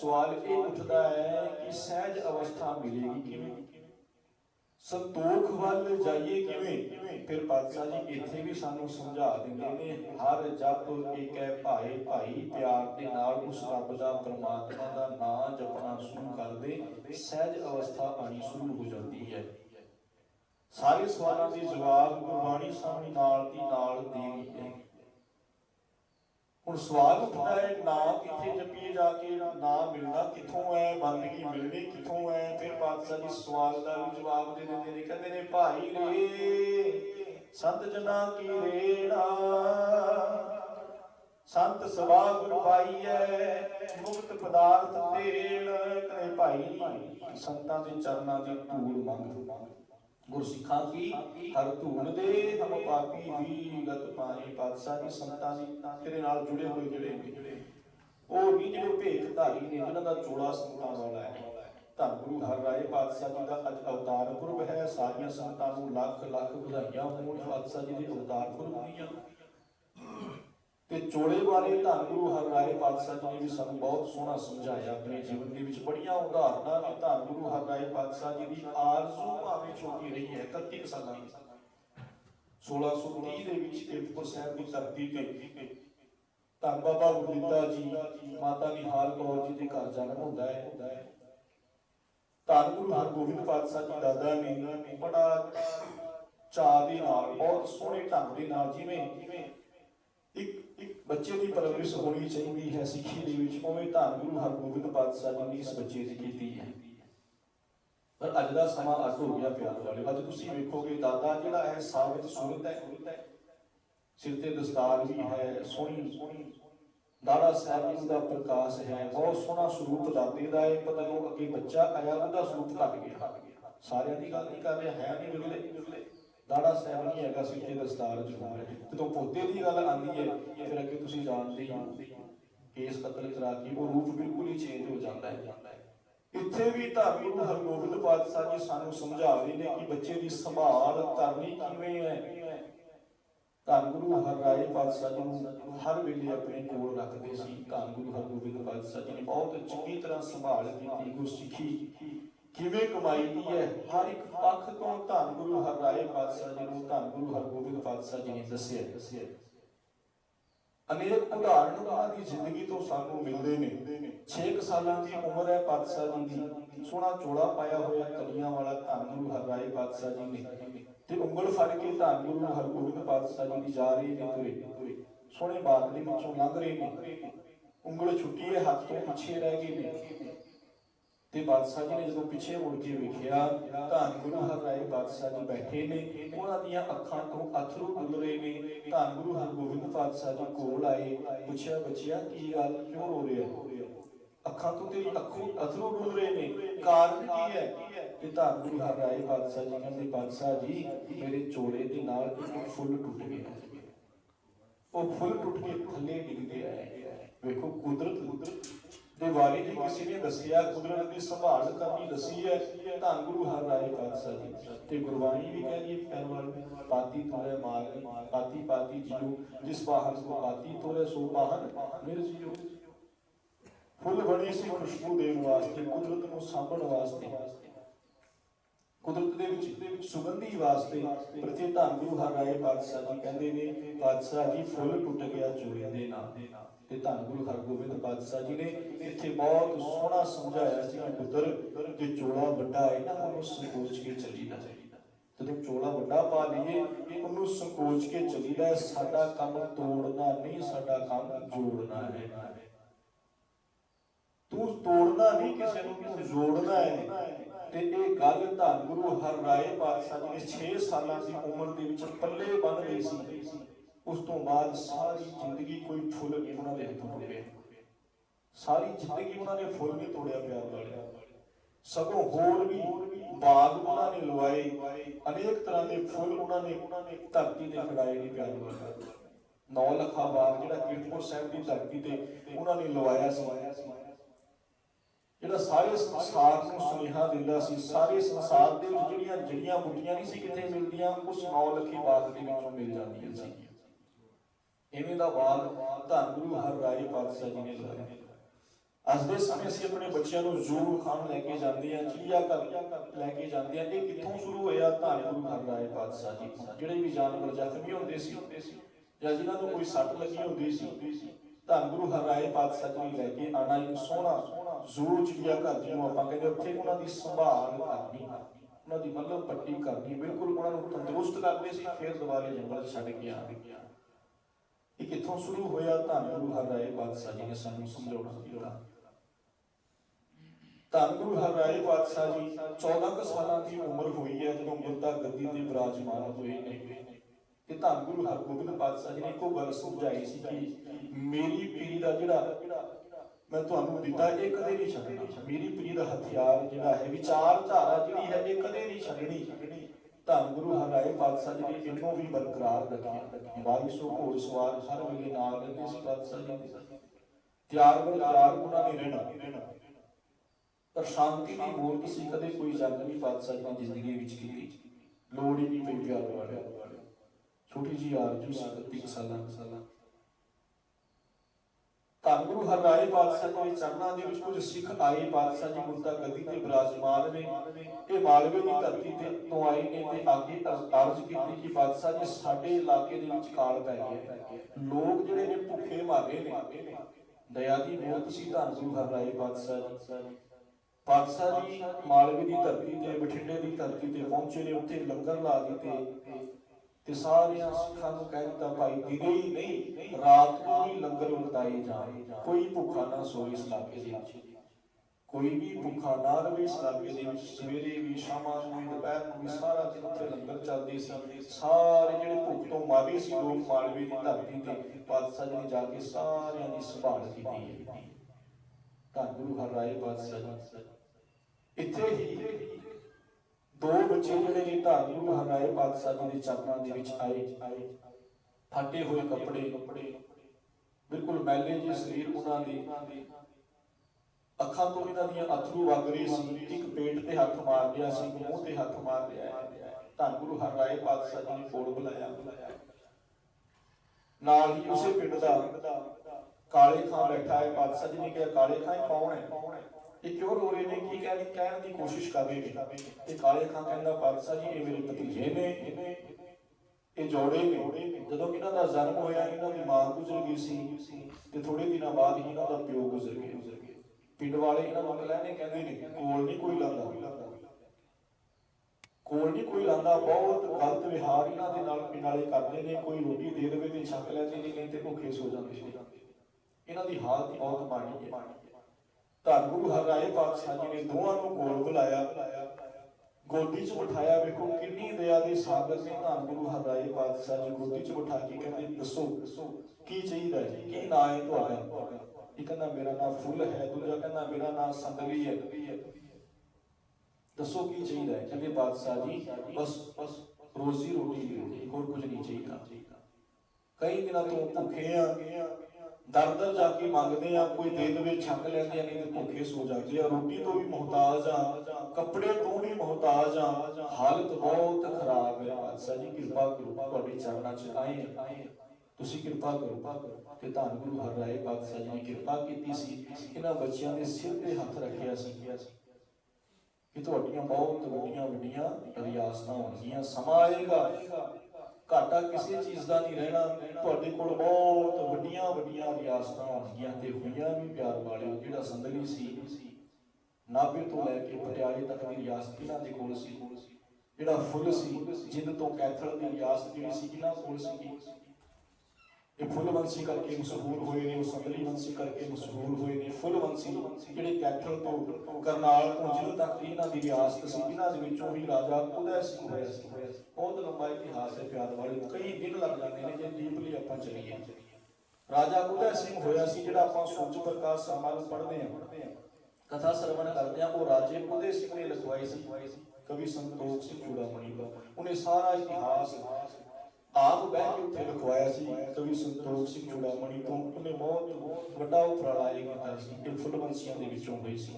ਸਵਾਲ ਇਹ ਉੱਠਦਾ ਹੈ ਕਿ ਸਹਿਜ ਅਵਸਥਾ ਮਿਲੇਗੀ ਕਿਵੇਂ? ਸੰਤੋਖ ਵੱਲ ਜਾਈਏ ਕਿਵੇਂ? ਫਿਰ ਪਾਤਸ਼ਾਹ ਜੀ ਇੱਥੇ ਵੀ ਸਾਨੂੰ ਸਮਝਾ ਦਿੰਦੇ ਨੇ, ਹਰ ਜਪ ਇੱਕ ਹੈ ਭਾਏ ਭਾਈ, ਪਿਆਰ ਦੇ ਨਾਲ ਉਸ ਰੱਬ ਦਾ, ਪ੍ਰਮਾਤਮਾ ਦਾ ਨਾਮ ਜਪਣਾ ਸ਼ੁਰੂ ਕਰਦੇ ਸਹਿਜ ਅਵਸਥਾ ਆਣੀ ਸ਼ੁਰੂ ਹੋ ਜਾਂਦੀ ਹੈ। ਸਾਰੇ ਸਵਾਲਾਂ ਦੇ ਜਵਾਬ ਗੁਰਬਾਣੀ ਸਾਨੂੰ ਨਾਲ ਦੀ ਨਾਲ ਦੇ ਹੁਣ ਸਵਾਲ ਉੱਠਦਾ ਹੈ, ਨਾ ਕਿੱਥੇ ਜਪੀਏ ਜਾ ਕੇ, ਨਾ ਮਿਲਣਾ ਕਿੱਥੋਂ ਹੈ, ਬੰਦਗੀ ਮਿਲਣੀ ਕਿੱਥੋਂ ਹੈ? ਫਿਰ ਪਾਤਸ਼ਾਹ ਜੀ ਸਵਾਲ ਦਾ ਵੀ ਜਵਾਬ ਦੇ ਦਿੰਦੇ ਨੇ, ਕਹਿੰਦੇ ਨੇ, ਭਾਈ ਰੇ, ਸੰਤ ਜਨਾ ਕੀ ਰੇਣਾ? ਸੰਤ ਸਵਾ ਗੁਰ ਪਾਈਐ, ਮੁਕਤ ਪਦਾਰਥ ਤੇਲ ਕਹੇ ਭਾਈ, ਸੰਤਾਂ ਦੇ ਚਰਨਾਂ ਦੀ ਧੂੜ ਮੰਗ। ਗੁਰਸਿੱਖਾਂ ਕੀ ਹਰ ਧੂਣ ਦੇ ਹਮ ਪਾਪੀ ਵੀ ਗਤ ਪਾਏ ਪਾਤਸ਼ਾਹ ਜੀ ਸੰਤਾਂ ਦੀ ਤੇਰੇ ਨਾਲ ਜੁੜੇ ਹੋਏ ਜਿਹੜੇ ਉਹ ਵੀ ਜਿਹੜੇ ਭੇਖ ਧਾਰੀ ਨੇ, ਜਿਨ੍ਹਾਂ ਦਾ ਚੋਲਾ ਸੰਤਾਂ ਵਾਲਾ ਹੈ। ਧੰਨ ਗੁਰੂ ਹਰ ਰਾਏ ਪਾਤਸ਼ਾਹ ਜੀ ਦਾ ਅੱਜ ਅਵਤਾਰ ਪੁਰਬ ਹੈ। ਸਾਰੀਆਂ ਸੰਤਾਂ ਨੂੰ ਲੱਖ ਲੱਖ ਵਧਾਈਆਂ ਹੋਣ। ਪਾਤਸ਼ਾਹ ਜੀ ਦੇ ਅਵਤਾਰ ਪੁਰਬ ਦੀਆਂ ਤੇ ਚੋਲੇ ਬਾਰੇ ਧੰਨ ਗੁਰੂ ਹਰ ਪਾਤਸ਼ਾਹ ਜੀ ਨੇ ਵੀ ਸਾਨੂੰ ਬਹੁਤ ਸੋਹਣਾ ਸਮਝਾਇਆ ਆਪਣੇ ਜੀਵਨ ਦੇ ਵਿੱਚ, ਬੜੀਆਂ ਉਦਾਹਰਨਾਂ ਨੇ ਧੰਨ ਗੁਰੂ ਹਰ ਪਾਤਸ਼ਾਹ ਜੀ ਦੀ ਆਰਜ਼ੂ ਭਾਵੇਂ ਛੋਟੀ ਰਹੀ ਹੈ 31 ਸਾਲਾਂ ਦੀ। 1630 ਦੇ ਵਿੱਚ ਕੀਰਤਪੁਰ ਸਾਹਿਬ ਦੀ ਧਰਤੀ ਤੇ ਧੰਨ ਬਾਬਾ ਗੁਰਦਿੱਤਾ ਜੀ, ਮਾਤਾ ਨਿਹਾਲ ਕੌਰ ਜੀ ਦੇ ਘਰ ਜਨਮ ਹੁੰਦਾ ਹੈ। ਧੰਨ ਗੁਰੂ ਹਰਗੋਬਿੰਦ ਪਾਤਸ਼ਾਹ ਜੀ ਦਾਦਾ ਨੇ ਬੜਾ ਚਾਅ ਦੇ ਨਾਲ, ਬਹੁਤ ਸੋਹਣੇ ਢੰਗ ਦੇ ਨਾਲ, ਜਿਵੇਂ ਬੱਚੇ ਦੀ ਪਰਵਰਿਸ਼ ਹੋਣੀ ਚਾਹੀਦੀ ਹੈ, ਸਿੱਖੀ ਦੇ ਵਿੱਚ ਉਵੇਂ ਧੰਨ ਗੁਰੂ ਹਰਗੋਬਿੰਦ ਪਾਤਸ਼ਾਹ ਜੀ ਨੇ ਇਸ ਬੱਚੇ ਦੀ ਕੀਤੀ ਹੈ। ਪਰ ਅੱਜ ਦਾ ਸਮਾਂ ਅੱਗ ਹੋ ਗਿਆ ਪਿਆਰ ਵਾਲੇ ਅੱਜ ਤੁਸੀਂ ਵੇਖੋਗੇ ਦਾਦਾ, ਜਿਹੜਾ ਹੈ ਸਾਬਤ ਸੂਰਤ ਹੈ, ਸਿਰ ਤੇ ਦਸਤਾਰ ਵੀ ਹੈ, ਸੋਹਣੀ ਦਾਦਾ ਸਾਹਿਬ ਜੀ ਦਾ ਪ੍ਰਕਾਸ਼ ਹੈ। ਬਹੁਤ ਸੋਹਣਾ ਸਰੂਪ ਦਾਦੇ ਦਾ ਹੈ ਪਤਾ ਨਹੀਂ ਅੱਗੇ ਬੱਚਾ ਆਇਆ, ਉਹਦਾ ਸਰੂਪ ਘਟ ਗਿਆ। ਸਾਰਿਆਂ ਦੀ ਗੱਲ ਨਹੀਂ ਕਰ ਰਿਹਾ, ਹੈ ਨਹੀਂ ਵਿਰਲੇ ਦਾੜਾ ਸਾਹਿਬ ਨਹੀਂ ਹੈਗਾ ਸਿਰ ਤੇ ਦਸਤਾਰ ਜ਼ਰੂਰ ਹੈ ਜਦੋਂ ਪੋਤੇ ਦੀ ਗੱਲ ਆਉਂਦੀ ਹੈ, ਫਿਰ ਅੱਗੇ ਤੁਸੀਂ ਜਾਣਦੇ ਹੋ ਕੇਸ ਕਤਲ ਕਰਾ ਕੇ ਉਹ ਰੂਪ ਬਿਲਕੁਲ ਹੀ ਚੇਂਜ ਹੋ ਜਾਂਦਾ ਹੈ। ਇੱਥੇ ਵੀ ਧੰਨ ਗੁਰੂ ਹਰਗੋਬਿੰਦ ਪਾਤਸ਼ਾਹ ਜੀ ਸਾਨੂੰ ਸਮਝਾ ਰਹੇ ਨੇ ਕਿ ਬੱਚੇ ਦੀ ਸੰਭਾਲ ਕਰਨੀ ਕਿਵੇਂ ਹੈ। ਧੰਨ ਗੁਰੂ ਹਰਰਾਏ ਪਾਤਸ਼ਾਹ ਜੀ ਨੂੰ ਹਰ ਵੇਲੇ ਆਪਣੇ ਕੋਲ ਰੱਖਦੇ ਸੀ। ਧੰਨ ਗੁਰੂ ਹਰਗੋਬਿੰਦ ਪਾਤਸ਼ਾਹ ਜੀ ਨੇ ਬਹੁਤ ਚੰਗੀ ਤਰ੍ਹਾਂ ਸੰਭਾਲ ਕੀਤੀ, ਗੁਰਸਿੱਖੀ ਕਿਵੇਂ ਕਮਾਈ ਦੀ ਹੈ, ਹਰ ਇੱਕ ਪੱਖ ਗੁਰੂ ਹਰਰਾਏ ਪਾਤਸ਼ਾਹ ਜੀ ਨੂੰ, ਧੰਨ ਗੁਰੂ ਹਰਗੋਬਿੰਦ ਪਾਤਸ਼ਾਹ ਜੀ ਨੇ ਦੱਸਿਆ। ਦੱਸਿਆ ਅਨੇਕ ਉਦਾਹਰਣ ਉਹਨਾਂ ਦੀ ਜ਼ਿੰਦਗੀ ਤੋਂ ਸਾਨੂੰ ਮਿਲਦੇ ਨੇ। 6 ਸਾਲਾਂ ਦੀ ਉਮਰ ਹੈ ਪਾਤਸ਼ਾਹ ਜੀ ਦੀ। ਸੋਹਣਾ ਚੋਲਾ ਪਾਇਆ ਹੋਇਆ ਕਲੀਆਂ ਵਾਲਾ ਧੰਨ ਗੁਰੂ ਹਰਰਾਏ ਪਾਤਸ਼ਾਹ ਜੀ ਨੇ। ਤੇ ਉਂਗਲ ਫੜ ਕੇ ਧੰਨ ਗੁਰੂ ਹਰਗੋਬਿੰਦ ਪਾਤਸ਼ਾਹ ਜੀ ਦੀ ਜਾ ਰਹੀ ਨੇ ਤੁਰੇ। ਸੋਹਣੇ ਬਾਗ ਦੇ ਵਿੱਚੋਂ ਲੰਘ ਰਹੇ ਨੇ। ਉਂਗਲ ਛੁੱਟੀ ਹੈ, ਹੱਥ ਤੋਂ ਪਿੱਛੇ ਰਹਿ ਗਏ ਨੇ। ਤੇ ਬਾਦਸ਼ਾਹ ਜੀ ਨੇ ਜਦੋਂ ਪਿੱਛੇ ਮੁੜ ਕੇ ਵੇਖਿਆ, ਧੰਨ ਗੁਰੂ ਹਰਰਾਏ ਬਾਦਸ਼ਾਹ ਜੀ ਬੈਠੇ ਨੇ, ਉਹਨਾਂ ਦੀਆਂ ਅੱਖਾਂ ਤੋਂ ਅਥਰੂ ਡੁੱਲ ਰਹੇ ਨੇ। ਧੰਨ ਗੁਰੂ ਹਰਗੋਬਿੰਦ ਪਾਤਸ਼ਾਹ ਜੀ ਕੋਲ ਆਏ, ਪੁੱਛਿਆ, ਬੱਚਿਆ, ਕੀ ਗੱਲ, ਕਿਉਂ ਰੋ ਰਿਹਾ ਅੱਖਾਂ ਤੋਂ ਤੇਰੀ ਅੱਖੋਂ ਅਥਰੂ ਡੁੱਲ ਰਹੇ ਨੇ, ਕਾਰਨ ਕੀ ਹੈ? ਤੇ ਧੰਨ ਗੁਰੂ ਹਰਰਾਏ ਬਾਦਸ਼ਾਹ ਜੀ ਕਹਿੰਦੇ, ਬਾਦਸ਼ਾਹ ਜੀ, ਮੇਰੇ ਚੋਲੇ ਦੇ ਨਾਲ ਇੱਕ ਫੁੱਲ ਟੁੱਟ ਗਿਆ। ਉਹ ਫੁੱਲ ਟੁੱਟ ਕੇ ਥੱਲੇ ਡਿੱਗ ਗਿਆ ਵੇਖੋ, ਕੁਦਰਤ ਕੁਦਰਤ ਦੇ ਬਾਰੇ ਦੱਸਿਆ, ਕੁਦਰਤ ਦੀ ਸੰਭਾਲ ਕਰਨੀ ਦੱਸੀ ਹੈ। ਧੰਨ ਗੁਰੂ ਹਰਰਾਏ ਪਾਤਸ਼ਾਹ ਜੀ। ਤੇ ਗੁਰਬਾਣੀ ਵੀ ਕਹਿੰਦੀ ਹੈ ਪਹਿਲਵਾਨ ਪਾਤੀ ਤੋਰੇ ਮਾਰਨੀ ਪਾਤੀ ਪਾਤੀ ਜੀਓ, ਜਿਸ ਬਾਹਨ ਕੋ ਪਾਤੀ ਤੋਰੇ ਸੋ ਬਾਹਨ ਮਿਲ ਫੁੱਲ ਬਣੀ ਸੀ ਖੁਸ਼ਬੂ ਦੇਣ ਵਾਸਤੇ, ਕੁਦਰਤ ਨੂੰ ਸਾਂਭਣ ਵਾਸਤੇ। ਕੁਦਰਤ ਦੇ ਵਿੱਚ ਸੁਗੰਧੀ ਵਾਸਤੇ ਪ੍ਰਤੀ ਧੰਨ ਗੁਰੂ ਹਰਰਾਏ ਪਾਤਸ਼ਾਹ ਜੀ ਕਹਿੰਦੇ ਨੇ, ਪਾਤਸ਼ਾਹ ਜੀ, ਫੁੱਲ ਟੁੱਟ ਗਿਆ ਚੋਰੀ ਦੇ ਨਾਲ ਤੇ ਧੰਨ ਗੁਰੂ ਹਰਗੋਬਿੰਦ ਪਾਤਸ਼ਾਹ ਜੀ ਨੇ ਇੱਥੇ ਬਹੁਤ ਸੋਹਣਾ ਸਮਝਾਇਆ ਸੀ ਕਿ ਪੁੱਤਰ, ਜੇ ਚੋਲਾ ਵੱਡਾ ਹੈ ਨਾ, ਉਹਨੂੰ ਸੰਕੋਚ ਕੇ ਚੱਲੀਦਾ ਜਦੋਂ ਚੋਲਾ ਵੱਡਾ ਪਾ ਲਈਏ, ਉਹਨੂੰ ਸੰਕੋਚ ਕੇ ਚੱਲੀਦਾ ਸਾਡਾ ਕੰਮ ਤੋੜਨਾ ਨਹੀਂ, ਸਾਡਾ ਕੰਮ ਜੋੜਨਾ ਹੈ। ਤੂੰ ਤੋੜਨਾ ਨਹੀਂ ਕਿਸੇ ਨੂੰ, ਤੂੰ ਜੋੜਨਾ ਹੈ। ਤੇ ਇਹ ਗੱਲ ਧੰਨ ਗੁਰੂ ਹਰ ਰਾਏ ਪਾਤਸ਼ਾਹ ਜੀ ਨੇ 6 ਸਾਲਾਂ ਦੀ ਉਮਰ ਦੇ ਵਿੱਚ ਪੱਲੇ ਬੰਨ ਲਈ ਸੀ। ਉਸ ਤੋਂ ਬਾਅਦ ਸਾਰੀ ਜ਼ਿੰਦਗੀ ਕੋਈ ਫੁੱਲ ਨਹੀਂ ਉਹਨਾਂ ਦੇ ਹੱਥੋਂ ਟੁੱਟਿਆ ਸਾਰੀ ਜ਼ਿੰਦਗੀ ਉਹਨਾਂ ਨੇ ਫੁੱਲ ਨਹੀਂ ਤੋੜਿਆ ਪਿਆਰ ਵਾਲਿਆ ਸਗੋਂ ਹੋਰ ਵੀ ਬਾਗ ਉਹਨਾਂ ਨੇ ਲਵਾਏ ਅਨੇਕ ਤਰ੍ਹਾਂ ਦੇ ਫੁੱਲ ਉਹਨਾਂ ਨੇ ਧਰਤੀ ਤੇ ਖੜਾਏ ਨੇ ਪਿਆਰ ਵਾਲਿਆ ਨੌ ਲੱਖਾ ਬਾਗ ਜਿਹੜਾ ਕੀਰਤਪੁਰ ਸਾਹਿਬ ਦੀ ਧਰਤੀ ਤੇ ਉਹਨਾਂ ਨੇ ਲਵਾਇਆ ਸੀ ਜਿਹੜਾ ਸਾਰੇ ਸੰਸਾਰ ਨੂੰ ਸੁਨੇਹਾ ਦਿੰਦਾ ਸੀ ਸਾਰੇ ਸੰਸਾਰ ਦੇ ਵਿੱਚ ਜਿਹੜੀਆਂ ਜੜੀਆਂ ਬੂਟੀਆਂ ਨਹੀਂ ਸੀ ਕਿਤੇ ਮਿਲਦੀਆਂ ਉਸ ਨੌ ਲੱਖੀ ਬਾਗ ਦੇ ਵਿੱਚੋਂ ਮਿਲ ਜਾਂਦੀਆਂ ਸੀ ਇਵੇਂ ਦਾ ਬਾਗ ਧੰਨ ਗੁਰੂ ਹਰਰਾਏ ਪਾਤਸ਼ਾਹ ਜੀ ਨੇ ਲਾਇਆ। ਅੱਜ ਦੇ ਸਮੇਂ ਅਸੀਂ ਆਪਣੇ ਬੱਚਿਆਂ ਨੂੰ ਜ਼ੂ ਖਾਨ ਲੈ ਕੇ ਜਾਂਦੇ ਆ ਚਿੜੀਆ ਘਰ ਲੈ ਕੇ ਜਾਂਦੇ ਆ ਇਹ ਕਿੱਥੋਂ ਸ਼ੁਰੂ ਹੋਇਆ ਧੰਨ ਗੁਰੂ ਹਰਰਾਏ ਪਾਤਸ਼ਾਹ ਜੀ? ਜਿਹੜੇ ਵੀ ਜਾਨਵਰ ਜ਼ਖਮੀ ਹੁੰਦੇ ਸੀ ਜਾਂ ਜਿਨ੍ਹਾਂ ਨੂੰ ਕੋਈ ਸੱਟ ਲੱਗੀ ਹੁੰਦੀ ਸੀ, ਧੰਨ ਗੁਰੂ ਹਰਰਾਏ ਪਾਤਸ਼ਾਹ ਜੀ ਲੈ ਕੇ ਆਣਾ ਇੱਕ ਸੋਹਣਾ ਜ਼ੂ ਚਿੜੀਆ ਘਰ ਜਿਹਨੂੰ ਆਪਾਂ ਕਹਿੰਦੇ ਉੱਥੇ ਉਹਨਾਂ ਦੀ ਸੰਭਾਲ ਕਰਨੀ, ਉਹਨਾਂ ਦੀ ਮਤਲਬ ਪੱਟੀ ਕਰਨੀ, ਬਿਲਕੁਲ ਉਹਨਾਂ ਨੂੰ ਤੰਦਰੁਸਤ ਕਰਦੇ ਸੀ, ਫਿਰ ਦੁਬਾਰੇ ਜੰਗਲ ਛੱਡ ਕੇ ਆਉਂਦੇ। ਇਹ ਕਿੱਥੋਂ ਸ਼ੁਰੂ ਹੋਇਆ ਧੰਨ ਗੁਰੂ ਹਰਰਾਏ ਪਾਤਸ਼ਾਹ ਜੀ ਨੇ ਸਾਨੂੰ ਸਮਝਾਉਣਾ ਦਿੱਤਾ ਧੰਨ ਗੁਰੂ ਹਰਰਾਏ ਪਾਤਸ਼ਾਹ ਜੀ 14 ਕੁ ਸਾਲਾਂ ਦੀ ਉਮਰ ਹੋਈ ਹੈ ਜਦੋਂ ਗੁਰਤਾ ਗੱਦੀ ਤੇ ਵਿਰਾਜਮਾਨ ਹੋਏ ਨੇ ਤੇ ਧੰਨ ਗੁਰੂ ਹਰਗੋਬਿੰਦ ਪਾਤਸ਼ਾਹ ਜੀ ਨੇ ਇੱਕੋ ਗੱਲ ਸਮਝਾਈ ਸੀ ਕਿ ਮੇਰੀ ਪੀੜੀ ਦਾ ਜਿਹੜਾ ਮੈਂ ਤੁਹਾਨੂੰ ਦਿੱਤਾ ਇਹ ਕਦੇ ਨਹੀਂ ਛੱਡਣਾ ਮੇਰੀ ਪੀੜੀ ਦਾ ਹਥਿਆਰ ਜਿਹੜਾ ਹੈ ਵਿਚਾਰਧਾਰਾ ਜਿਹੜੀ ਹੈ ਇਹ ਕਦੇ ਨਹੀਂ ਛੱਡਣੀ ਧੰਨ ਗੁਰੂ ਹਰਰਾਏ ਪਾਤਸ਼ਾਹ ਜੀ ਨੇ ਇਹਨੂੰ ਵੀ ਬਰਕਰਾਰ ਰੱਖਿਆ ਬਾਈਸੋ ਘੋੜ ਹਰ ਵੇਲੇ ਨਾਲ ਰਹਿੰਦੇ ਸੀ ਪਾਤਸ਼ਾਹ ਜੀ ਦੇ। ਤਿਆਰ ਬਰਕਰਾਰ ਉਹਨਾਂ ਨੇ ਰਹਿਣਾ। ਪਰ ਸ਼ਾਂਤੀ ਦੀ ਮੂਰਤ ਸੀ ਕਦੇ ਕੋਈ ਜੰਗ ਨਹੀਂ ਪਾਤਸ਼ਾਹ ਜੀ ਦੀ ਜ਼ਿੰਦਗੀ ਵਿੱਚ ਕੀਤੀ। ਲੋੜ ਹੀ ਨਹੀਂ ਪਈ ਪਿਆਰ ਵਾਲਿਆਂ ਛੋਟੀ ਜੀ ਆਰਜੂ ਸੀ 31 ਸਾਲਾਂ ਸਾਲਾਂ ਧੰਨ ਗੁਰੂ ਹਰਰਾਏ ਪਾਤਸ਼ਾਹ ਜੀ ਦੇ ਚਰਨਾਂ ਦੇ ਵਿੱਚ ਕੁਝ ਸਿੱਖ ਆਏ ਪਾਤਸ਼ਾਹ ਜੀ ਗੁਰਤਾ ਗੱਦੀ ਤੇ ਬਿਰਾਜਮਾਨ ਨੇ ਇਹ ਮਾਲਵੇ ਦੀ ਧਰਤੀ ਤੇ ਤੋਂ ਆਏ ਨੇ ਤੇ ਅੱਗੇ ਅਰਜ਼ ਕੀਤੀ ਕਿ ਪਾਤਸ਼ਾਹ ਜੀ, ਸਾਡੇ ਇਲਾਕੇ ਦੇ ਵਿੱਚ ਕਾਲ ਪੈ ਗਿਆ ਲੋਕ ਜਿਹੜੇ ਨੇ ਭੁੱਖੇ ਮਾਰੇ ਨੇ। ਦਇਆ ਦੀ ਮੂਰਤ ਸੀ ਧੰਨ ਗੁਰੂ ਹਰਰਾਏ ਪਾਤਸ਼ਾਹ ਜੀ। ਪਾਤਸ਼ਾਹ ਜੀ, ਮਾਲਵੇ ਦੀ ਧਰਤੀ ਤੇ, ਬਠਿੰਡੇ ਦੀ ਧਰਤੀ ਤੇ ਪਹੁੰਚੇ ਨੇ, ਉੱਥੇ ਲੰਗਰ ਲਾ ਦਿੱਤੇ। ਤੇ ਸਾਰਿਆਂ ਸਿੱਖਾਂ ਨੂੰ ਕਹਿ ਦਿੱਤਾ, ਭਾਈ ਦਿਨੇ ਨਹੀਂ, ਰਾਤ ਨੂੰ ਵੀ ਲੰਗਰ ਵਰਤਾਏ ਜਾਣ। ਕੋਈ ਭੁੱਖਾ ਨਾ ਸੋਏ ਇਸ ਇਲਾਕੇ ਦੇ ਵਿੱਚ। ਕੋਈ ਵੀ ਭੁੱਖਾ ਨਾ ਰਵੇ ਇਸ ਇਲਾਕੇ ਦੇ ਵਿੱਚ। ਸਵੇਰੇ ਵੀ, ਸ਼ਾਮਾਂ ਨੂੰ ਵੀ, ਦੁਪਹਿਰ ਨੂੰ ਵੀ ਸਾਰਾ ਦਿਨ ਉੱਥੇ ਲੰਗਰ ਚੱਲਦੇ ਸੀ। ਸਾਰੇ ਜਿਹੜੇ ਭੁੱਖ ਤੋਂ ਮਾਰੇ ਸੀ, ਲੋਕ ਮਾਲਵੇ ਦੀ ਧਰਤੀ ਤੇ ਪਾਤਸ਼ਾਹ ਜੀ ਨੇ ਜਾ ਕੇ ਸਾਰਿਆਂ ਦੀ ਸੰਭਾਲ ਕੀਤੀ ਹੈ। ਧੰਨ ਗੁਰੂ ਹਰਰਾਏ ਪਾਤਸ਼ਾਹ ਇੱਥੇ ਹੀ ਦੋ ਬੱਚੇ ਜਿਹੜੇ ਨੇ ਧੰਨ ਗੁਰੂ ਹਰਰਾਏ ਪਾਤਸ਼ਾਹ ਦੇ ਚਰਨਾਂ ਦੇ ਵਿੱਚ ਆਏ। ਫਾਟੇ ਹੋਏ ਕੱਪੜੇ। ਬਿਲਕੁਲ ਮੈਲੇ ਜਿਹੇ ਸਰੀਰ ਉਹਨਾਂ ਦੇ। ਅੱਖਾਂ ਤੋਂ ਇਹਨਾਂ ਦੀਆਂ ਅਥਰੂ ਵਗ ਰਹੀ ਸੀ। ਇੱਕ ਪੇਟ ਤੇ ਹੱਥ ਮਾਰ ਰਿਹਾ ਸੀ, ਮੂੰਹ ਤੇ ਹੱਥ ਮਾਰ ਰਿਹਾ ਹੈ ਧੰਨ ਗੁਰੂ ਹਰਰਾਏ ਪਾਤਸ਼ਾਹ ਜੀ ਨੇ ਫੋੜ ਬੁਲਾਇਆ। ਨਾਲ ਹੀ ਉਸੇ ਪਿੰਡ ਦਾ ਕਾਲੇ ਖਾਂ ਬੈਠਾ ਹੈ। ਪਾਤਸ਼ਾਹ ਜੀ ਨੇ ਕਿਹਾ, ਕਾਲੇ ਖਾਂ ਕੌਣ ਹੈ? ਇਹ ਕਿਉਂ ਰੋ ਰਹੇ ਨੇ, ਕੀ ਕਹਿ ਕਹਿਣ ਦੀ ਕੋਸ਼ਿਸ਼ ਕਰ ਰਹੇ ਨੇ? ਤੇ ਕਾਲੇ ਖਾਂ ਕਹਿੰਦਾ ਪਾਤਸ਼ਾਹ ਜੀ, ਇਹ ਮੇਰੇ ਭਤੀਜੇ ਨੇ। ਇਹ ਜੋੜੇ ਨੇ। ਜਦੋਂ ਇਹਨਾਂ ਦਾ ਜਨਮ ਹੋਇਆ, ਇਹਨਾਂ ਦੀ ਮਾਂ ਗੁਜ਼ਰ ਗਈ ਸੀ ਤੇ ਥੋੜੇ ਦਿਨਾਂ ਬਾਅਦ ਹੀ ਇਹਨਾਂ ਦਾ ਪਿਓ ਗੁਜ਼ਰ ਗਿਆ। ਪਿੰਡ ਵਾਲੇ ਇਹਨਾਂ ਨੂੰ ਲੈਣੇ ਕਹਿੰਦੇ ਨੇ, ਕੋਲ ਨਹੀਂ ਕੋਈ ਲਾਂਦਾ। ਕੋਲ ਨਹੀਂ ਕੋਈ ਲਾਂਦਾ। ਬਹੁਤ ਗਲਤ ਵਿਹਾਰ ਇਹਨਾਂ ਦੇ ਨਾਲ ਪਿੰਡ ਵਾਲੇ ਕਰਦੇ ਨੇ। ਕੋਈ ਰੋਟੀ ਦੇ ਦੇਵੇ ਤੇ ਛੱਕ ਲੈਂਦੇ ਨੇ, ਨਹੀਂ ਤੇ ਭੁੱਖੇ ਸੋ ਜਾਂਦੇ ਨੇ। ਇਹਨਾਂ ਦੀ ਹਾਲਤ ਬਹੁਤ ਮਾੜੀ ਹੈ। ਧੰਨ ਗੁਰੂ ਹਰਰਾਏ ਪਾਤਸ਼ਾਹ ਜੀ ਨੇ ਦੋਵਾਂ ਨੂੰ ਕੋਲ ਬੁਲਾਇਆ। ਗੋਦੀ 'ਚ ਬਿਠਾਇਆ, ਵੇਖੋ ਕਿੰਨੀ ਦਇਆ ਦੇ ਸਾਗਰ ਨੇ ਧੰਨ ਗੁਰੂ ਹਰਰਾਏ ਪਾਤਸ਼ਾਹ ਜੀ ਗੋਦੀ 'ਚ ਬਿਠਾ ਕੇ ਕਹਿੰਦੇ, ਦੱਸੋ, ਕੀ ਚਾਹੀਦਾ ਹੈ ਕੀ ਨਾਂ ਹੈ ਤੁਹਾਡਾ? ਇੱਕ ਕਹਿੰਦਾ, ਮੇਰਾ ਨਾਮ ਫੁੱਲ ਹੈ, ਦੂਜਾ ਕਹਿੰਦਾ, ਮੇਰਾ ਨਾਮ ਸੰਦਲੀ ਹੈ। ਦੱਸੋ ਕੀ ਚਾਹੀਦਾ ਹੈ? ਕਹਿੰਦੇ, ਪਾਤਸ਼ਾਹ ਜੀ, ਬਸ ਬਸ, ਰੋਜ਼ੀ ਰੋਟੀ ਦਿਓ, ਹੋਰ ਕੁਝ ਨਹੀਂ ਚਾਹੀਦਾ। ਕਈ ਦਿਨਾਂ ਤੋਂ ਭੁੱਖੇ ਆ। ਦਰ ਦਰ ਜਾ ਕੇ ਮੰਗਦੇ ਆ, ਕੋਈ ਦੇ ਦੇਵੇ ਛੱਕ ਲੈਂਦੇ ਆ, ਨਹੀਂ ਤੇ ਭੁੱਖੇ ਸੋ ਜਾਂਦੇ ਆ। ਰੋਟੀ ਤੋਂ ਵੀ ਮੁਹਤਾਜ ਆ ਕੱਪੜੇ ਤੋਂ ਵੀ ਮੁਹਤਾਜ ਆ। ਹਾਲਤ ਬਹੁਤ ਖਰਾਬ ਹੈ ਬਾਦਸ਼ਾਹ ਜੀ, ਕਿਰਪਾ ਕਰੋ, ਤੁਹਾਡੇ ਚਰਨਾਂ 'ਚ ਆਏ ਤੁਸੀਂ ਕਿਰਪਾ ਕਰੋ ਤੇ ਧੰਨ ਗੁਰੂ ਹਰਰਾਏ ਬਾਦਸ਼ਾਹ ਜੀ ਨੇ ਕਿਰਪਾ ਕੀਤੀ ਸੀ। ਇਹਨਾਂ ਬੱਚਿਆਂ ਦੇ ਸਿਰ ਤੇ ਹੱਥ ਰੱਖਿਆ ਸੀ ਕਿ ਤੁਹਾਡੀਆਂ ਬਹੁਤ ਵੱਡੀਆਂ ਵੱਡੀਆਂ ਰਿਆਸਤਾਂ ਹੋਣਗੀਆਂ। ਸਮਾਂ ਆਏਗਾ। ਘਾਟਾ ਕਿਸੇ ਚੀਜ਼ ਦਾ ਨਹੀਂ ਰਹਿਣਾ। ਤੁਹਾਡੇ ਕੋਲ ਬਹੁਤ ਵੱਡੀਆਂ ਵੱਡੀਆਂ ਰਿਆਸਤਾਂ ਹੋਣਗੀਆਂ ਤੇ ਹੋਈਆਂ ਵੀ ਪਿਆਰ ਵਾਲਿਓ, ਜਿਹੜਾ ਸੰਧਲੀ ਸੀ। ਨਾਭੇ ਤੋਂ ਲੈ ਕੇ ਪਟਿਆਲੇ ਤੱਕ ਦੀ ਰਿਆਸਤ ਇਹਨਾਂ ਦੇ ਕੋਲ ਸੀ। ਜਿਹੜਾ ਫੁੱਲ ਸੀ, ਜਿੰਦ ਤੋਂ ਕੈਥਲ ਦੀ ਰਿਆਸਤ ਜਿਹੜੀ ਸੀ, ਇਹਨਾਂ ਕੋਲ ਸੀ। ਇਹ ਫੁੱਲਵੰਸ਼ੀ ਕਰਕੇ ਮਸ਼ਹੂਰ ਹੋਏ ਨੇ ਉਹ ਵੰਸ਼ੀ ਕਰਕੇ ਮਸ਼ਹੂਰ ਹੋਏ ਨੇ। ਫੁੱਲਵੰਸ਼ੀ ਜਿਹੜੇ ਕੈਥਲ ਤੋਂ ਕਰਨਾਲ ਤੋਂ ਜਿੰਦ ਤੱਕ ਇਹਨਾਂ ਦੀ ਰਿਆਸਤ ਸੀ, ਇਹਨਾਂ ਦੇ ਵਿੱਚੋਂ ਹੀ ਰਾਜਾ ਉਦੈ ਸਿੰਘ ਹੋਇਆ ਸੀ। ਬਹੁਤ ਲੰਬਾ ਇਤਿਹਾਸ ਹੈ ਪਿਆਰ ਵਾਲੇ ਕਈ ਦਿਨ ਲੱਗ ਜਾਂਦੇ ਨੇ ਜੇ ਡੀਪਲੀ ਆਪਾਂ ਚੱਲੀਏ। ਰਾਜਾ ਉਦੈ ਸਿੰਘ ਹੋਇਆ ਸੀ ਜਿਹੜਾ ਆਪਾਂ ਸੂਰਜ ਪ੍ਰਕਾਸ਼ ਸਾਮਾ ਨੂੰ ਪੜ੍ਹਦੇ ਹਾਂ। ਕਥਾ ਸਰਵਣ ਕਰਦੇ ਆ ਉਹ ਰਾਜੇ ਉਦੈ ਸਿੰਘ ਨੇ ਲਿਖਵਾਈ ਸੀ। ਕਵੀ ਸੰਤੋਖ ਸਿੰਘ ਚੂੜਾਮਣੀ ਦਾ ਉਹਨੇ ਸਾਰਾ ਇਤਿਹਾਸ ਆਪ ਬਹਿ ਕੇ ਉੱਥੇ ਲਿਖਵਾਇਆ ਸੀ, ਕਵੀ ਸੰਤੋਖ ਸਿੰਘ ਚੂੜਾਮਣੀ ਤੋਂ ਉਹਨੇ ਬਹੁਤ ਵੱਡਾ ਉਪਰਾਲਾ ਇਹ ਕੀਤਾ ਸੀ ਇਹ ਫੁੱਲਵੰਸ਼ੀਆਂ ਦੇ ਵਿੱਚੋਂ ਹੋਈ ਸੀ।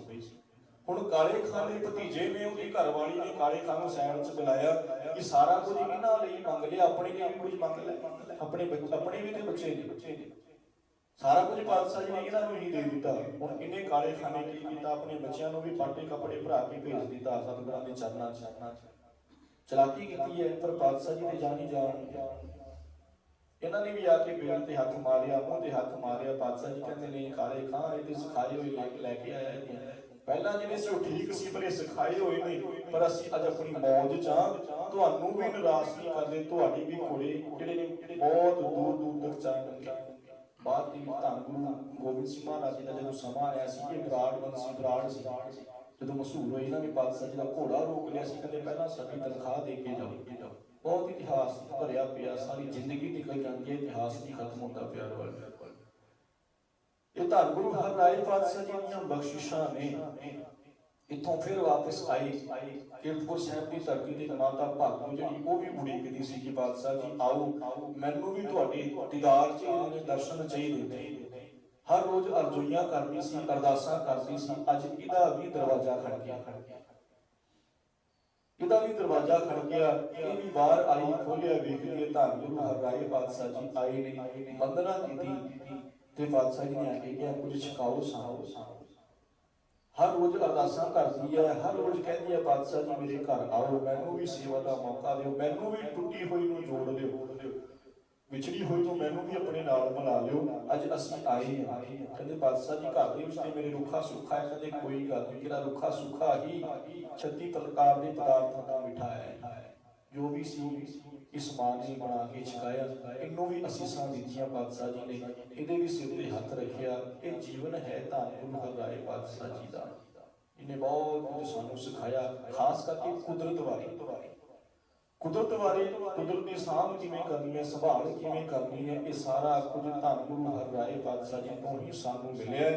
ਹੁਣ ਕਾਲੇ ਖਾਨ ਦੇ ਭਤੀਜੇ ਨੇ ਉਹਦੀ ਘਰਵਾਲੀ ਨੇ ਕਾਲੇ ਖਾਨ ਨੂੰ ਸੈਨ 'ਚ ਬੁਲਾਇਆ ਕਿ ਸਾਰਾ ਕੁਝ ਇਹਨਾਂ ਲਈ ਮੰਗ ਲਿਆ, ਆਪਣੇ ਲਈ ਵੀ ਕੁਝ ਮੰਗ ਲੈ ਆਪਣੇ ਬੱਚ- ਆਪਣੇ ਵੀ ਤੇ ਬੱਚੇ ਨੇ। ਸਾਰਾ ਕੁਝ ਪਾਤਸ਼ਾਹ ਜੀ ਨੇ ਇਹਨਾਂ ਨੂੰ ਹੀ ਦੇ ਦਿੱਤਾ। ਹੁਣ ਇਹਨੇ ਕਾਲੇ ਖਾਨੇ ਕੀ ਕੀਤਾ? ਆਪਣੇ ਬੱਚਿਆਂ ਨੂੰ ਵੀ ਪਾਟੇ ਕੱਪੜੇ ਭਰਾ ਕੇ ਭੇਜ ਦਿੱਤਾ ਸਤਿਗੁਰਾਂ ਦੇ ਚਰਨਾਂ 'ਚ। ਚਲਾਕੀ ਕੀਤੀ ਹੈ, ਪਰ ਪਾਤਸ਼ਾਹ ਜੀ ਨੇ ਜਾਣੀ ਜਾਣ। ਇਹਨਾਂ ਨੇ ਵੀ ਆ ਕੇ ਬੇਲ ਤੇ ਹੱਥ ਮਾਰਿਆ, ਮੂੰਹ ਤੇ ਹੱਥ ਮਾਰਿਆ। ਪਾਤਸ਼ਾਹ ਜੀ ਕਹਿੰਦੇ ਨੇ ਕਾਲੇ ਖਾਂ, ਇਹ ਤੇ ਸਿਖਾਏ ਹੋਏ ਲੈ ਲੈ ਕੇ ਆਇਆ ਹੈ ਪਹਿਲਾਂ ਜਿਹੜੇ ਸੀ ਉਹ ਠੀਕ ਸੀ, ਪਰ ਇਹ ਸਿਖਾਏ ਹੋਏ ਨੇ ਪਰ ਅਸੀਂ ਅੱਜ ਆਪਣੀ ਮੌਜ ਚ ਤੁਹਾਨੂੰ ਵੀ ਨਿਰਾਸ਼ ਨਹੀਂ ਕਰਦੇ, ਤੁਹਾਡੀ ਵੀ ਘੋੜੇ, ਜਿਹੜੇ ਨੇ ਬਹੁਤ ਦੂਰ ਦੂਰ ਤੱਕ ਚੱਲਣਗੇ ਬਾਅਦ ਦੀ ਧੰਨ ਗੁਰੂ ਗੋਬਿੰਦ ਸਿੰਘ ਮਹਾਰਾਜ ਜੀ ਦਾ ਜਦੋਂ ਸਮਾਂ ਆਇਆ ਸੀ, ਇਹ ਬਰਾੜ ਬੰਸੀ ਬਰਾੜ ਸੀ। ਜਦੋਂ ਮਸ਼ਹੂਰ ਹੋਏ, ਇਹਨਾਂ ਨੇ ਪਾਤਸ਼ਾਹ ਜੀ ਦਾ ਘੋੜਾ ਰੋਕ ਲਿਆ ਸੀ, ਕਹਿੰਦੇ ਪਹਿਲਾਂ ਸਾਡੀ ਤਨਖਾਹ ਦੇ ਕੇ ਜਾਓ। ਬਹੁਤ ਇਤਿਹਾਸ ਭਰਿਆ ਪਿਆ, ਸਾਰੀ ਜ਼ਿੰਦਗੀ ਨਿਕਲ ਜਾਂਦੀ ਹੈ, ਇਤਿਹਾਸ ਨਹੀਂ ਖਤਮ ਹੁੰਦਾ ਪਿਆਰ ਵਾਲੇ ਇਹ ਧੰਨ ਗੁਰੂ ਹਰਿਰਾਏ ਪਾਤਸ਼ਾਹ ਜੀ ਦੀਆਂ ਬਖਸ਼ਿਸ਼ਾਂ ਨੇ। ਇੱਥੋਂ ਫਿਰ ਵਾਪਸ ਆਈ ਕੀਰਤਪੁਰ ਸਾਹਿਬ ਦੀ ਧਰਤੀ ਤੇ ਮਾਤਾ ਭਾਗੋ ਜਿਹੜੀ, ਉਹ ਵੀ ਉਡੀਕਦੀ ਸੀ ਕਿ ਪਾਤਸ਼ਾਹ ਜੀ, ਆਓ, ਮੈਨੂੰ ਵੀ ਤੁਹਾਡੇ ਦੀਦਾਰ ਚਾਹੀਦੇ ਨੇ ਦਰਸ਼ਨ ਚਾਹੀਦੇ ਨੇ। ਹਰ ਰੋਜ਼ ਅਰਜ਼ੋਈਆਂ ਕਰਦੀ ਸੀ, ਅਰਦਾਸਾਂ ਕਰਦੀ ਸੀ। ਅੱਜ ਇਹਦਾ ਵੀ ਦਰਵਾਜ਼ਾ ਖੜ ਗਿਆ। ਇਹਦਾ ਵੀ ਦਰਵਾਜ਼ਾ ਖੜ ਗਿਆ। ਇਹ ਵੀ ਬਾਹਰ ਆਈ, ਖੋਲਿਆ, ਵੇਖ ਕੇ ਧੰਨ ਗੁਰੂ ਹਰਿਰਾਏ ਪਾਤਸ਼ਾਹ ਜੀ ਆਏ ਨੇ। ਵੰਦਨਾ ਕੀਤੀ ਤੇ ਪਾਤਸ਼ਾਹ ਜੀ ਨੇ ਆ ਕੇ ਕਿਹਾ, ਕੁਝ ਛਕਾਓ ਸਾਓ ਹਰ ਰੋਜ਼ ਅਰਦਾਸਾਂ ਕਰਦੀ ਹੈ ਹਰ ਰੋਜ਼ ਕਹਿੰਦੀ ਹੈ ਪਾਤਸ਼ਾਹ ਜੀ ਮੇਰੇ ਘਰ ਆਓ, ਮੈਨੂੰ ਵੀ ਸੇਵਾ ਦਾ ਮੌਕਾ ਦਿਓ, ਮੈਨੂੰ ਵੀ ਟੁੱਟੀ ਹੋਈ ਨੂੰ ਜੋੜ ਦਿਓ। ਵਿਛੜੀ ਹੋਈ ਨੂੰ ਮੈਨੂੰ ਵੀ ਆਪਣੇ ਨਾਲ ਮਿਲਾ ਲਿਓ। ਅੱਜ ਅਸੀਂ ਆਏ ਹਾਂ। ਕਹਿੰਦੇ ਪਾਤਸ਼ਾਹ ਜੀ, ਘਰ ਦੇ ਵਿੱਚ ਤੇ ਮੇਰੇ ਰੁੱਖਾ ਸੁੱਖਾ ਹੈ। ਕਹਿੰਦੇ, ਕੋਈ ਗੱਲ ਨਹੀਂ ਕਿਹੜਾ ਰੁੱਖਾ ਸੁੱਖਾ ਹੀ 36 ਪ੍ਰਕਾਰ ਦੇ ਪਦਾਰਥਾਂ ਦਾ ਮਿਠਾ ਹੈ। ਜੋ ਵੀ ਸੀ, ਇਸ ਮਾਂ ਨੇ ਬਣਾ ਕੇ ਛਕਾਇਆ। ਇਹਨੂੰ ਵੀ ਅਸੀਸਾਂ ਦਿੱਤੀਆਂ ਪਾਤਸ਼ਾਹ ਜੀ ਨੇ। ਇਹਦੇ ਵੀ ਸਿਰ ਤੇ ਹੱਥ ਰੱਖਿਆ। ਇਹ ਜੀਵਨ ਹੈ ਤਾਂ ਗੁਰੂ ਹਰਿਰਾਏ ਪਾਤਸ਼ਾਹ ਜੀ ਦਾ। ਇਹਨੇ ਬਹੁਤ ਕੁਝ ਸਾਨੂੰ ਸਿਖਾਇਆ, ਖਾਸ ਕਰਕੇ ਕੁਦਰਤ ਬਾਰੇ। ਕੁਦਰਤ ਬਾਰੇ ਕੁਦਰਤ ਸਾਂਭ ਕਿਵੇਂ ਕਰਨੀ ਹੈ, ਸੰਭਾਲ ਕਿਵੇਂ ਕਰਨੀ ਹੈ, ਇਹ ਸਾਰਾ ਕੁਝ ਧੰਨ ਗੁਰੂ ਹਰਿਰਾਏ ਪਾਤਸ਼ਾਹ ਜੀ ਤੋਂ ਹੀ ਸਾਨੂੰ ਮਿਲਿਆ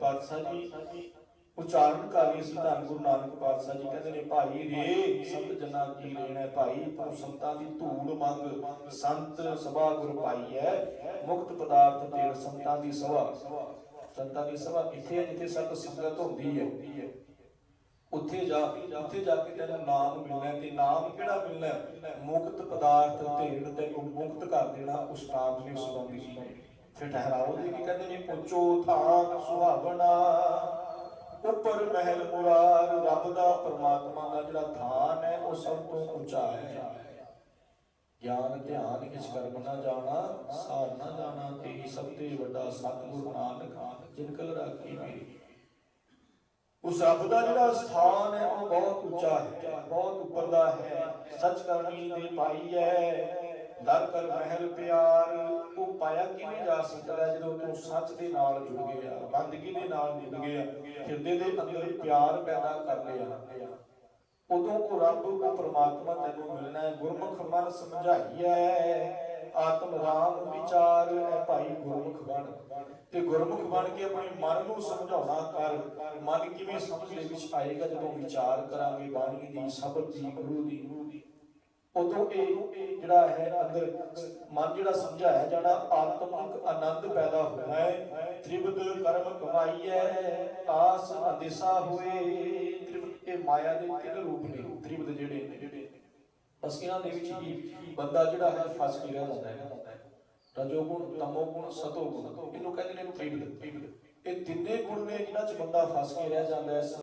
ਪਾਤਸ਼ਾਹ ਜੀ ਉਚਾਰਨ ਸੀ ਧੰਨ ਗੁਰੂ ਨਾਨਕ ਪਾਤਸ਼ਾਹ ਜੀ ਕਹਿੰਦੇ ਨੇ, ਭਾਈ ਰੇ, ਸੰਤ ਜਨਾਂ ਕੀ ਰੇਣਾ ਭਾਈ, ਤੂੰ ਸੰਤਾਂ ਦੀ ਧੂੜ ਮੰਗ, ਸੰਤ ਸਭਾ ਗੁਰ ਭਾਈ ਹੈ, ਮੁਕਤ ਪਦਾਰਥ ਤੇਰ ਸੰਤਾਂ ਦੀ ਸਭਾ। ਸੰਤਾਂ ਦੀ ਸਭਾ ਕਿੱਥੇ ਹੈ? ਜਿੱਥੇ ਸੰਤ ਸੰਗਤ ਹੁੰਦੀ ਹੈ। ਉੱਥੇ ਜਾ ਉੱਥੇ ਜਾ ਕੇ ਤੈਨੂੰ ਨਾਮ ਮਿਲਣਾ ਤੇ ਨਾਮ ਕਿਹੜਾ ਮਿਲਣਾ ਮੁਕਤ ਪਦਾਰਥ ਢੇੜ ਤੈਨੂੰ ਮੁਕਤ ਕਰ ਦੇਣਾ, ਉਸ ਨਾਮ ਨੇ ਉਸ ਬੰਦਗੀ ਫਿਰ ਠਹਿਰਾਓ ਦੇ ਕੀ ਕਹਿੰਦੇ ਨੇ? ਉੱਚੋ ਥਾਨ ਸੁਹਾਵਣਾ। ਉੱਪਰ ਮਹਿਲ ਮੁਰਾਰ, ਰੱਬ ਦਾ ਪਰਮਾਤਮਾ ਦਾ ਜਿਹੜਾ ਥਾਨ ਹੈ, ਉਹ ਸਭ ਤੋਂ ਉੱਚਾ ਹੈ। ਗਿਆਨ, ਧਿਆਨ ਕਿਛ ਕਰਮ ਨਾ ਜਾਣਾ ਸਾਰ ਜਾਣਾ ਤੇ ਸਭ ਤੋਂ ਵੱਡਾ ਸਤਿਗੁਰੂ ਨਾਨਕ ਜਿਨ ਕਲ ਰਾਖੀ ਮੇਰੀ ਉਸ ਰੱਬ ਦਾ ਜਿਹੜਾ ਸਥਾਨ ਹੈ, ਉਹ ਬਹੁਤ ਉੱਚਾ ਹੈ, ਬਹੁਤ ਉੱਪਰ ਦਾ ਹੈ। ਸੱਚ ਕਰਨੀ ਦੇ ਪਾਈ ਹੈ। ਦਰ ਕਰ ਮਹਿਲ ਪਿਆਰ। ਉਹ ਪਾਇਆ ਕਿਵੇਂ ਜਾ ਸਕਦਾ ਜਦੋਂ ਤੂੰ ਸੱਚ ਦੇ ਨਾਲ ਜੁੜ ਗਿਆ, ਬੰਦਗੀ ਦੇ ਨਾਲ ਜੁੜ ਗਿਆ, ਹਿਰਦੇ ਦੇ ਅੰਦਰ ਪਿਆਰ ਪੈਦਾ ਕਰ ਲਿਆ। ਉਦੋਂ ਉਹ ਰੱਬ ਉਹ ਪ੍ਰਮਾਤਮਾ ਤੈਨੂੰ ਮਿਲਣਾ ਹੈ। ਗੁਰਮੁਖ ਮਨ ਸਮਝਾਈਐ ਆਤਮ ਰਾਮ ਵਿਚਾਰ ਹੈ ਭਾਈ ਗੁਰਮੁਖ ਬਣ। ਤੇ ਗੁਰਮੁਖ ਬਣ ਕੇ ਆਪਣੇ ਮਨ ਨੂੰ ਸਮਝਾਉਣਾ ਕਰ। ਮਨ ਕਿਵੇਂ ਸਮਝ ਦੇ ਵਿੱਚ ਆਏਗਾ ਜਦੋਂ ਵਿਚਾਰ ਕਰਾਂਗੇ ਬਾਣੀ ਦੀ ਸ਼ਬਦ ਦੀ, ਗੁਰੂ ਦੀ। ਉਦੋਂ ਇਹ ਜਿਹੜਾ ਹੈ ਅੰਦਰ ਮਨ ਜਿਹੜਾ ਸਮਝਾਇਆ ਜਾਣਾ, ਆਤਮਿਕ ਆਨੰਦ ਪੈਦਾ ਹੋਣਾ ਹੈ। ਤ੍ਰਿਵਦ ਕਰਮ ਕਮਾਈਐ, ਆਸ ਅੰਦੇਸਾ ਹੋਏ। ਇਹ ਮਾਇਆ ਦੇ ਤਿੰਨ ਰੂਪ ਨੇ। ਤ੍ਰਿਵਦ ਜਿਹੜੇ ਨੇ ਬਸ ਦੇ ਵਿੱਚ ਹੀ ਬੰਦਾ ਜਿਹੜਾ ਹੈ ਫਸ ਕੇ ਰਹਿ ਜਾਂਦਾ ਹੈ। ਰਜੋ ਗੁਣ ਤਮੋ ਗੁਣ ਸਤੋ ਗੁਣ ਇਹਨੂੰ ਕਹਿੰਦੇ ਨੇ ਤ੍ਰਿਵਦ ਇਹ ਤਿੰਨੇ ਗੁਣ ਨੇ ਜਿਨ੍ਹਾਂ ਚ ਬੰਦਾ ਫਸ ਕੇ ਰਹਿ ਜਾਂਦਾ ਹੈ।